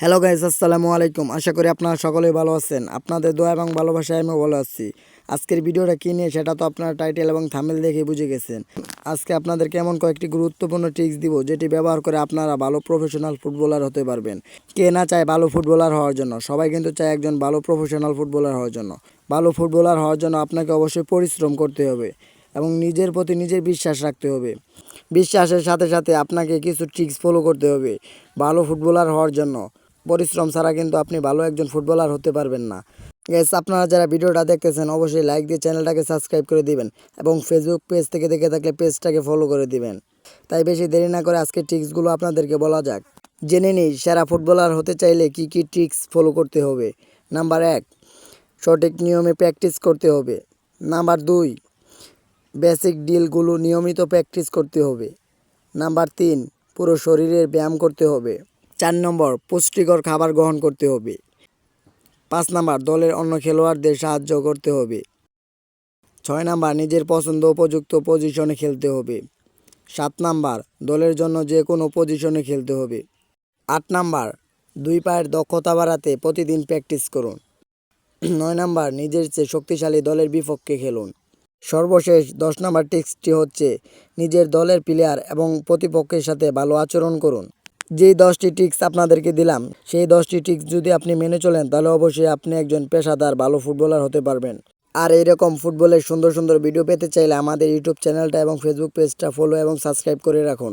Hello guys আসসালামু আলাইকুম। আশা করি আপনারা সকলেই ভালো আছেন। আপনাদের দোয়া এবং ভালোবাসায় আমি ভালো আছি। আজকের ভিডিওটা কী নিয়ে সেটা তো আপনারা টাইটেল এবং থামেল দেখে বুঝে গেছেন। আজকে আপনাদের কেমন কয়েকটি গুরুত্বপূর্ণ ট্রিক্স দিব, যেটি ব্যবহার করে আপনারা ভালো প্রফেশনাল ফুটবলার হতে পারবেন। কে না চায় ভালো ফুটবলার হওয়ার জন্য? সবাই কিন্তু চায় একজন ভালো প্রফেশনাল ফুটবলার হওয়ার জন্য। ভালো ফুটবলার হওয়ার জন্য আপনাকে অবশ্যই পরিশ্রম করতে হবে এবং নিজের প্রতি নিজের বিশ্বাস রাখতে হবে। বিশ্বাসের সাথে সাথে আপনাকে কিছু ট্রিক্স ফলো করতে হবে। ভালো ফুটবলার হওয়ার জন্য। পরিশ্রম ছাড়া কিন্তু আপনি ভালো একজন ফুটবলার হতে পারবেন না। গ্যাস আপনারা যারা ভিডিওটা দেখতেছেন, অবশ্যই লাইক দিয়ে চ্যানেলটাকে সাবস্ক্রাইব করে দিবেন এবং ফেসবুক পেজ থেকে দেখে থাকলে পেজটাকে ফলো করে দিবেন। তাই বেশি দেরি না করে আজকে ট্রিক্সগুলো আপনাদেরকে বলা যাক। জেনে নিই, সেরা ফুটবলার হতে চাইলে কি কি ট্রিক্স ফলো করতে হবে? নাম্বার এক, সঠিক নিয়মে প্র্যাকটিস করতে হবে। নাম্বার দুই বেসিক ডিলগুলো নিয়মিত প্র্যাকটিস করতে হবে। নাম্বার তিন, পুরো শরীরের ব্যায়াম করতে হবে। চার নম্বর, পুষ্টিকর খাবার গ্রহণ করতে হবে। পাঁচ নাম্বার, দলের অন্য খেলোয়াড়দের সাহায্য করতে হবে। ছয় নাম্বার, নিজের পছন্দ উপযুক্ত পজিশনে খেলতে হবে। সাত নাম্বার, দলের জন্য যে কোনো পজিশনে খেলতে হবে। আট নাম্বার, দুই পায়ের দক্ষতা বাড়াতে প্রতিদিন প্র্যাকটিস করুন। নয় নাম্বার, নিজের চেয়ে শক্তিশালী দলের বিপক্ষে খেলুন। সর্বশেষ দশ নম্বর টিক্সটি হচ্ছে, নিজের দলের প্লেয়ার এবং প্রতিপক্ষের সাথে ভালো আচরণ করুন। যেই দশটি টিক্স আপনাদেরকে দিলাম, সেই দশটি টিক্স যদি আপনি মেনে চলেন, তাহলে অবশ্যই আপনি একজন পেশাদার, ভালো ফুটবলার হতে পারবেন। আর এইরকম ফুটবলের সুন্দর সুন্দর ভিডিও পেতে চাইলে আমাদের ইউটিউব চ্যানেলটা এবং ফেসবুক পেজটা ফলো এবং সাবস্ক্রাইব করে রাখুন।